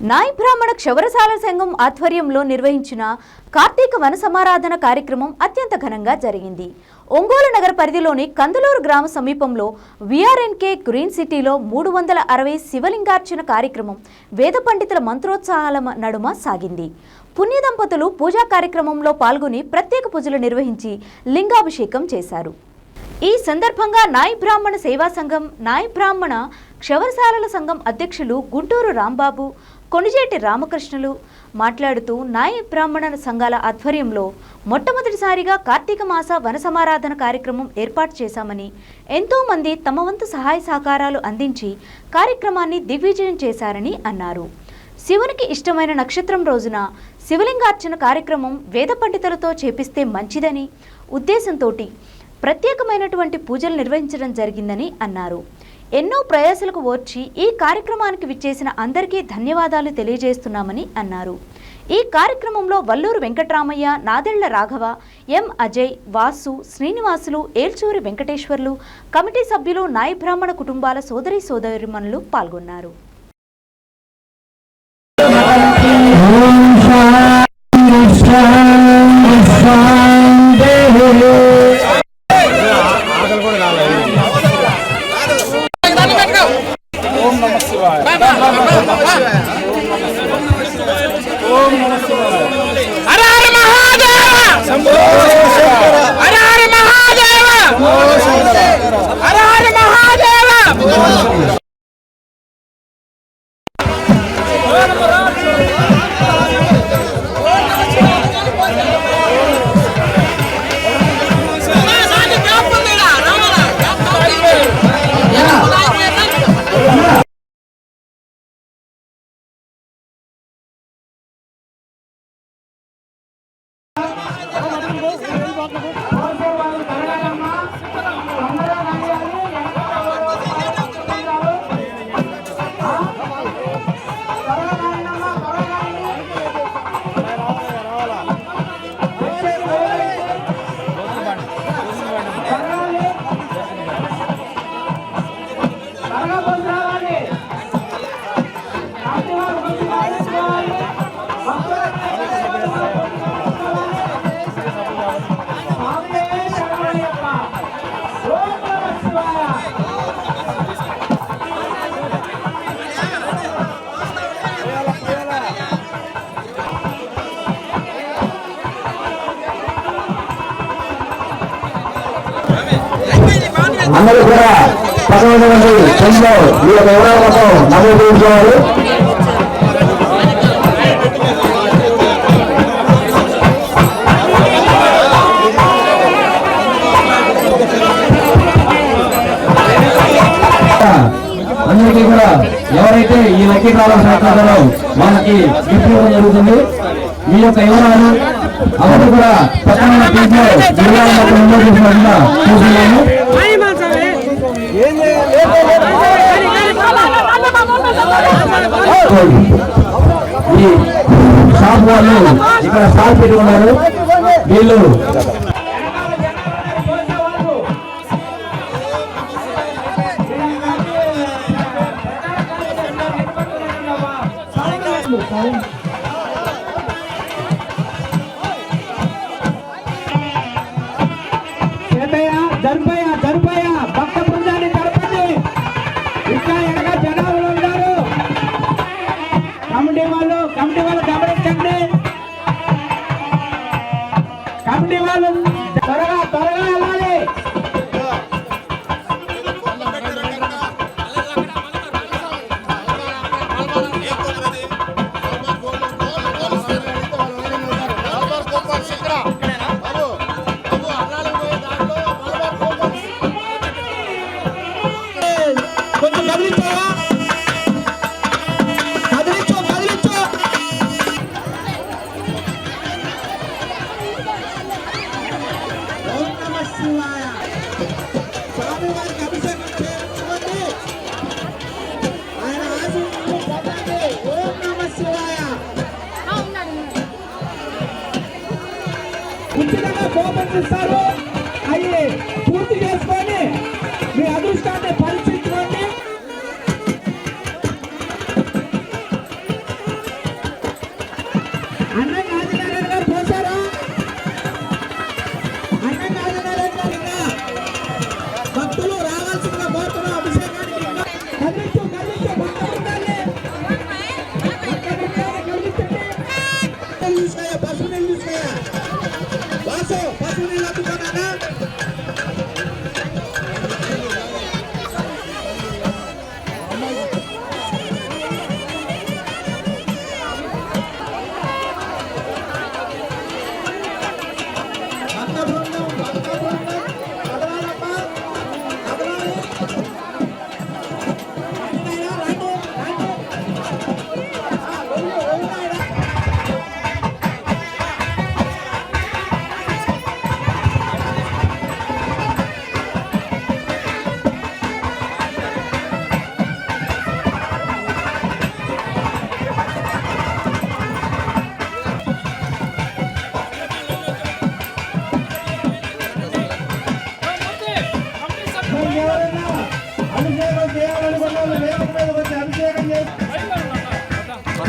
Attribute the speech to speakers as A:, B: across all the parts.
A: నాయ్ బ్రాహ్మణ క్షవరశాల సంఘం ఆధ్వర్యంలో నిర్వహించిన కార్తీక వన సమారాధన కార్యక్రమం అత్యంత ఘనంగా జరిగింది. ఒంగోలు నగర పరిధిలోని కందులూరు గ్రామ సమీపంలో విఆర్ఎన్కే గ్రీన్ సిటీలో మూడు వందల అరవై శివలింగార్చన కార్యక్రమం వేద పండితుల మంత్రోత్సాహాల నడుమ సాగింది. పుణ్య దంపతులు పూజా కార్యక్రమంలో పాల్గొని ప్రత్యేక పూజలు నిర్వహించి లింగాభిషేకం చేశారు. ఈ సందర్భంగా నాయ్ బ్రాహ్మణ సేవా సంఘం నాయ్ బ్రాహ్మణ క్షవరశాలల సంఘం అధ్యక్షులు గుంటూరు రాంబాబు కొణిజేటి రామకృష్ణులు మాట్లాడుతూ నాయ బ్రాహ్మణ సంఘాల ఆధ్వర్యంలో మొట్టమొదటిసారిగా కార్తీక మాస వనసమారాధన కార్యక్రమం ఏర్పాటు చేశామని ఎంతోమంది తమ వంతు సహాయ సహకారాలు అందించి కార్యక్రమాన్ని దిగ్విజయం చేశారని అన్నారు. శివునికి ఇష్టమైన నక్షత్రం రోజున శివలింగార్చన కార్యక్రమం వేద పండితులతో చేపిస్తే మంచిదని ఉద్దేశంతో ప్రత్యేకమైనటువంటి పూజలు నిర్వహించడం జరిగిందని అన్నారు. ఎన్నో ప్రయాసలకు ఓర్చి ఈ కార్యక్రమానికి విచ్చేసిన అందరికీ ధన్యవాదాలు తెలియజేస్తున్నామని అన్నారు. ఈ కార్యక్రమంలో వల్లూరు వెంకట్రామయ్య నాదెళ్ళ రాఘవ ఎం అజయ్ వాసు శ్రీనివాసులు ఏల్చూరి వెంకటేశ్వర్లు కమిటీ సభ్యులు నాయ బ్రాహ్మణ కుటుంబాల సోదరి సోదరిమణులు పాల్గొన్నారు.
B: Mahadeva Thank you.
C: అందరూ కూడా పదకొండు సంఖ్యలో ఈ యొక్క వివరాల కోసం నమోదు చేసుకోవాలి అందరికీ కూడా ఎవరైతే ఈ లక్కీ కాలం సహకారాలో వాళ్ళకి గిఫ్ట్ ఇవ్వడం జరుగుతుంది మీ యొక్క వివరాలు అందరూ కూడా పక్కన టీంలో వివరాలు మొత్తం నమోదు చేసినట్టుగా చూస్తున్నాము. ఈ షాప్ వాళ్ళు ఇక్కడ స్టాల్ పెట్టి ఉన్నారు వీళ్ళు
D: you. الثروه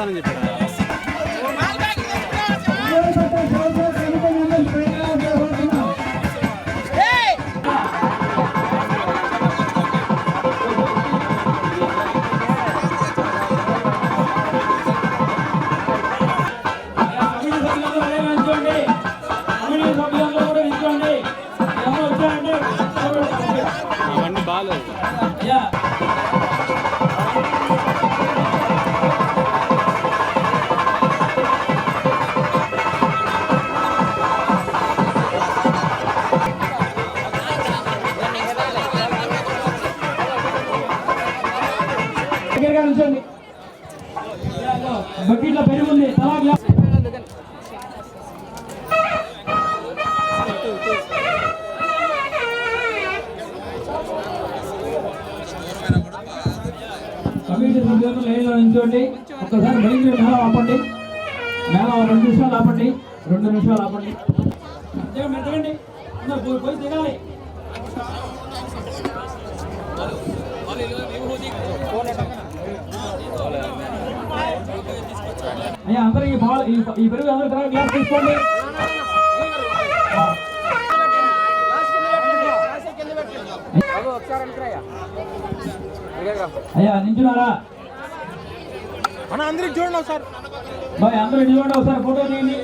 D: కమిటీ
E: మేడం రెండు నిమిషాలు ఆపండి. రెండు నిమిషాలు ఆపండి. దిగండి, పోయి పోయి దిగాలి. అయ్యా అందరూ ఈ బాల్ ఈ పెరుగు అందరూ తర్వాత గ్లాస్ తీసుకోండి. అయ్యా నించున్నారా?
B: మన అందరికి చూడండి సార్
E: బాయ్ అందరూ నిలబడి ఒకసారి ఫోటో తీయండి.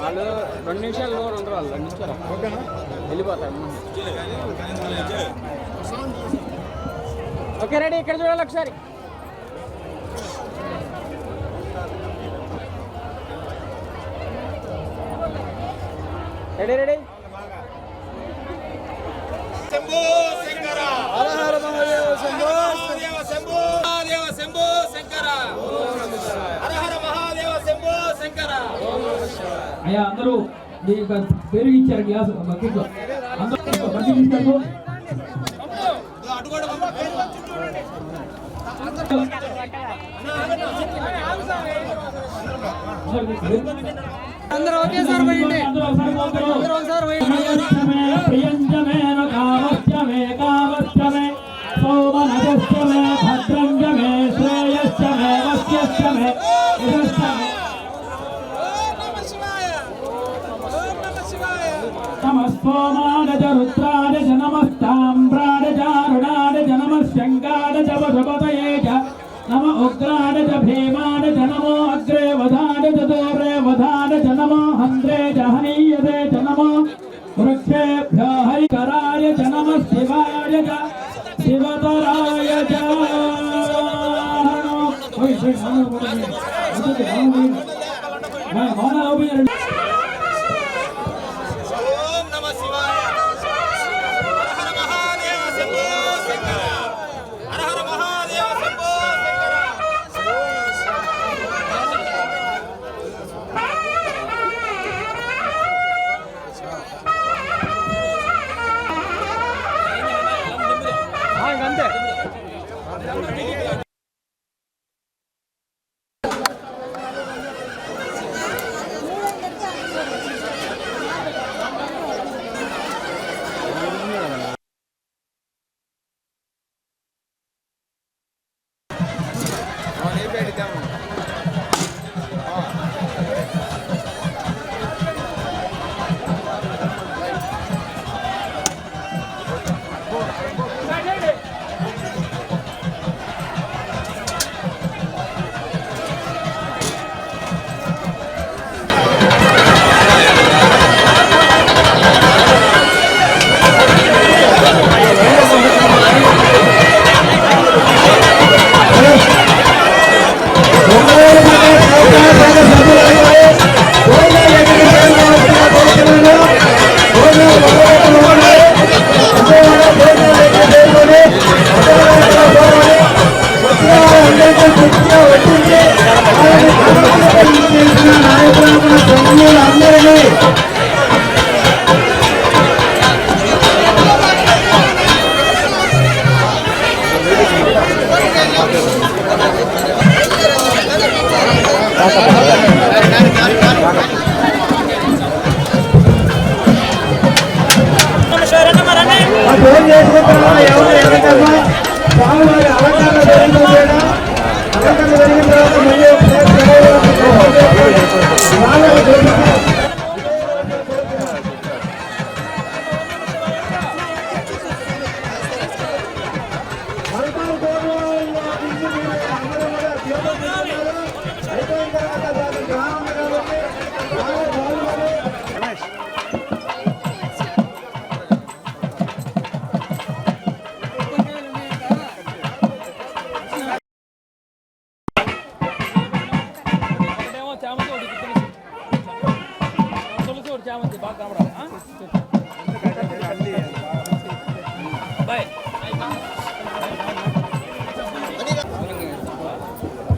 B: వాళ్ళు రెండు నిమిషాలు ఉండరు వాళ్ళు రెండు నిమిషాలు. వెళ్ళిపోతారు. ఓకే రెడీ ఇక్కడ చూడాలి ఒకసారి. Ready ready.
F: శంభో శంకర. హర హర మహాదేవ శంభో శంభో శంభో మహాదేవ శంభో శంకర. హర హర మహాదేవ శంభో శంకర
E: అయ్యా అందరూ మీ యొక్క పెరుగు ఇచ్చారు గ్లాస్. బకెట్లో అందరూ
F: అటు కూడా
E: అందరూ ఒకేసారి పోయండి. అందరూ ఒకసారి పోయండి. ప్రియంజమేన కామస్యమే కామస్యమే సోమనజస్యమే నమస్తోమాడజ రుద్రాడజ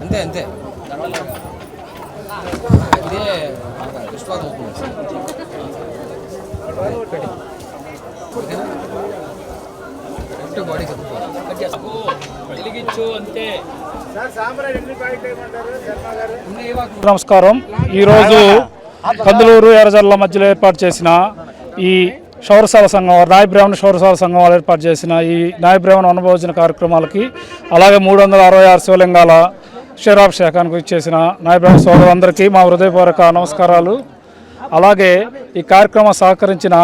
B: అంతే
G: అంతే. ఇదే పుష్పాలు బాడీ
E: వెలిగించు అంతే.
H: నమస్కారం. ఈరోజు కందులూరు ఎర్రజల్ల మధ్యలో ఏర్పాటు చేసిన ఈ శౌరసాల సంఘం వారు నాయ బ్రాహ్మణ శౌరసాల సంఘం వారు ఏర్పాటు చేసిన ఈ నాయ బ్రాహ్మణ అనుభవజన కార్యక్రమాలకి అలాగే మూడు వందల అరవై ఆరు శివలింగాల క్షీరాభిషేకానికి ఇచ్చేసిన నాయబ్రహ్మ బ్రాహ్మణ సోదరులందరికీ మా హృదయపూర్వక నమస్కారాలు. అలాగే ఈ కార్యక్రమం సహకరించిన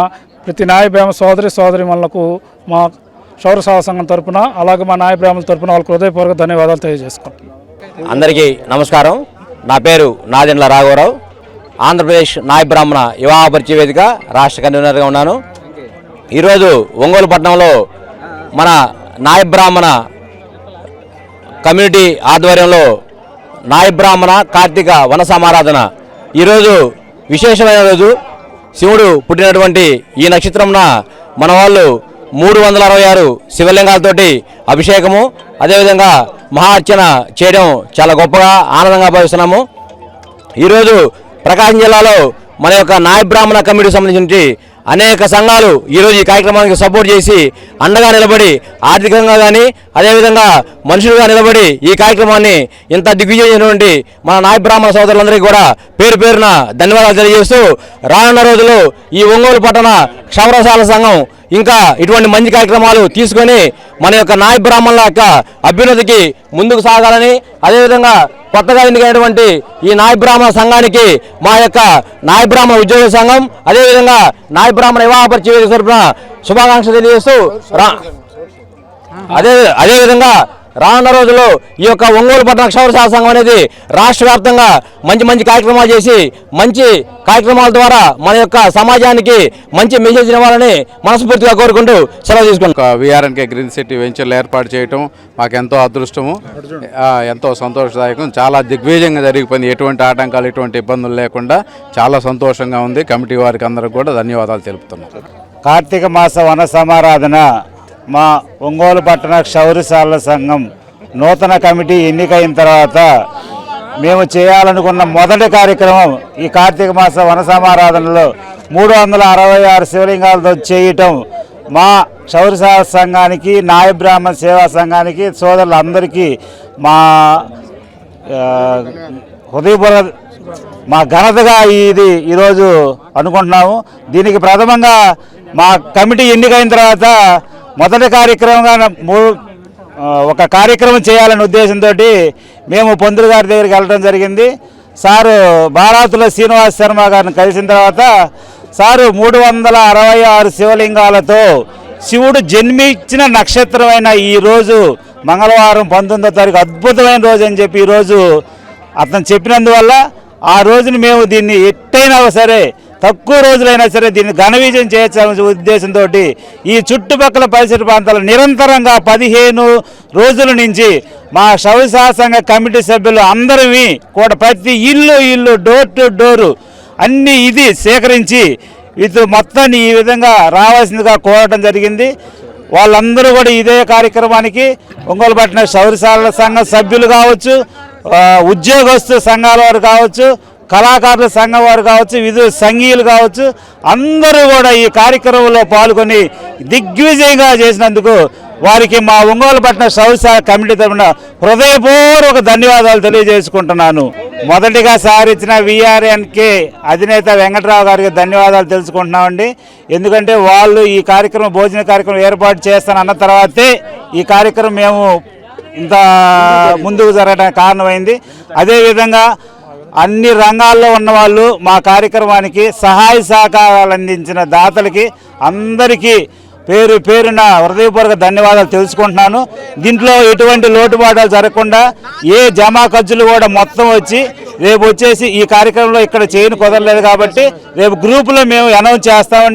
H: ప్రతి నాయ సోదరి సోదరిమణులకు మా శౌరసాల సంఘం తరపున అలాగే మా నాయ తరఫున తరపున వాళ్ళకి హృదయపూర్వక ధన్యవాదాలు తెలియజేసుకుంటున్నాను
C: అందరికీ నమస్కారం. నా పేరు నాదెండ్ల రాఘవరావు. ఆంధ్రప్రదేశ్ నాయ బ్రాహ్మణ వివాహ పరిచయవేదిక రాష్ట్ర కన్వీనర్గా ఉన్నాను. ఈరోజు ఒంగోలు పట్టణంలో మన నాయ బ్రాహ్మణ కమ్యూనిటీ ఆధ్వర్యంలో నాయబ్రాహ్మణ కార్తీక వన సమారాధన. ఈరోజు విశేషమైన రోజు. శివుడు పుట్టినటువంటి ఈ నక్షత్రంన మన వాళ్ళు మూడు వందల అరవై ఆరు శివలింగాలతోటి అభిషేకము అదేవిధంగా మహా అర్చన చేయడం చాలా గొప్పగా ఆనందంగా భావిస్తున్నాము. ఈరోజు ప్రకాశం జిల్లాలో మన యొక్క నాయబ్రాహ్మణ కమిటీకి సంబంధించి అనేక సంఘాలు ఈరోజు ఈ కార్యక్రమానికి సపోర్ట్ చేసి అండగా నిలబడి ఆర్థికంగా కానీ అదేవిధంగా మనుషులుగా నిలబడి ఈ కార్యక్రమాన్ని ఇంత దిగ్విజయమైనటువంటి మన నాయ బ్రాహ్మణ సోదరులందరికీ కూడా పేరు పేరున ధన్యవాదాలు తెలియజేస్తూ రానున్న రోజుల్లో ఈ ఒంగోలు పట్టణ క్షవరసాల సంఘం ఇంకా ఇటువంటి మంచి కార్యక్రమాలు తీసుకొని మన యొక్క నాయ బ్రాహ్మణుల యొక్క అభ్యున్నతికి ముందుకు సాగాలని అదేవిధంగా కొత్తగా ఎన్నికైనటువంటి ఈ నాయ బ్రాహ్మణ సంఘానికి మా యొక్క నాయ బ్రాహ్మణ ఉద్యోగ సంఘం అదేవిధంగా నాయ బ్రాహ్మణ వివాహ పరిచయ తరపున శుభాకాంక్షలు తెలియజేస్తూ రా అదే అదేవిధంగా రానున్న రోజుల్లో ఈ యొక్క ఒంగోలు పట్టణ క్షౌరశాల సంఘం అనేది రాష్ట్ర వ్యాప్తంగా మంచి మంచి కార్యక్రమాలు చేసి మంచి కార్యక్రమాల ద్వారా మన యొక్క సమాజానికి మంచి మెసేజ్ ఇవ్వాలని మనస్ఫూర్తిగా కోరుకుంటూ సెలవు తీసుకుంటాం
I: విఆర్ఎన్కే గ్రీన్ సిటీ వెంచర్లు ఏర్పాటు చేయటం మాకు ఎంతో అదృష్టము. ఆ, ఎంతో సంతోషదాయకం. చాలా దిగ్విజయంగా జరిగిపోయింది. ఎటువంటి ఆటంకాలు ఎటువంటి ఇబ్బందులు లేకుండా చాలా సంతోషంగా ఉంది. కమిటీ వారికి అందరికి కూడా ధన్యవాదాలు తెలుపుతున్నాం.
J: కార్తీక మాస వన సమారాధన మా ఒంగోలు పట్టణ క్షౌరశాల సంఘం నూతన కమిటీ ఎన్నికైన తర్వాత మేము చేయాలనుకున్న మొదటి కార్యక్రమం ఈ కార్తీక మాస వన సమారాధనలో మూడు వందల అరవై ఆరు శివలింగాలతో చేయటం. మా క్షౌరశాల సంఘానికి నాయ బ్రాహ్మణ సేవా సంఘానికి సోదరులందరికీ మా హృదయపూర్వ మా ఘనతగా ఇది ఈరోజు అనుకుంటున్నాము. దీనికి ప్రథమంగా మా కమిటీ ఎన్నికైన తర్వాత మొదటి కార్యక్రమంగా ఒక కార్యక్రమం చేయాలనే ఉద్దేశంతో మేము పొందులు గారి దగ్గరికి వెళ్ళడం జరిగింది. సారు బారాతుల శ్రీనివాస్ శర్మ గారిని కలిసిన తర్వాత సారు మూడు వందల అరవై ఆరు శివలింగాలతో శివుడు జన్మించిన నక్షత్రమైన ఈ రోజు మంగళవారం పంతొమ్మిదో తారీఖు అద్భుతమైన రోజు అని చెప్పి ఈరోజు అతను చెప్పినందువల్ల ఆ రోజున మేము దీన్ని ఎట్టయినా సరే తక్కువ రోజులైనా సరే దీన్ని ఘన విజయం చేయొచ్చనే ఉద్దేశంతో ఈ చుట్టుపక్కల పరిసర ప్రాంతాలు నిరంతరంగా పదిహేను రోజుల నుంచి మా శవసా సంఘ కమిటీ సభ్యులు అందరివి కూడా ప్రతి ఇల్లు ఇల్లు డోర్ టు డోరు అన్ని ఇది సేకరించి ఇది మొత్తాన్ని ఈ విధంగా రావాల్సిందిగా కోరటం జరిగింది. వాళ్ళందరూ కూడా ఇదే కార్యక్రమానికి ఒంగోలు పట్టిన శౌరశాల సంఘ సభ్యులు కావచ్చు ఉద్యోగస్తు సంఘాల వారు కావచ్చు కళాకారుల సంఘం వారు కావచ్చు విధు సంఘీయులు కావచ్చు అందరూ కూడా ఈ కార్యక్రమంలో పాల్గొని దిగ్విజయంగా చేసినందుకు వారికి మా ఒంగోలు పట్టిన శౌరశాల కమిటీ తరఫున హృదయపూర్వక ధన్యవాదాలు తెలియజేసుకుంటున్నాను. మొదటిగా సారించిన విఆర్ఎన్కే అధినేత వెంకట్రావు గారికి ధన్యవాదాలు తెలుసుకుంటున్నామండి. ఎందుకంటే వాళ్ళు ఈ కార్యక్రమం భోజన కార్యక్రమం ఏర్పాటు చేస్తానన్న తర్వాతే ఈ కార్యక్రమం మేము ఇంత ముందుకు జరగడానికి కారణమైంది. అదేవిధంగా అన్ని రంగాల్లో ఉన్న వాళ్ళు మా కార్యక్రమానికి సహాయ సహకారాలు అందించిన దాతలకి అందరికీ పేరు పేరున హృదయపూర్వక ధన్యవాదాలు తెలుసుకుంటున్నాను. దీంట్లో ఎటువంటి లోటుపాటాలు జరగకుండా ఏ జమా ఖర్చులు కూడా మొత్తం వచ్చి రేపు వచ్చేసి ఈ కార్యక్రమంలో ఇక్కడ చేయని కుదరలేదు కాబట్టి రేపు గ్రూపులో మేము అనౌన్స్ చేస్తామండి.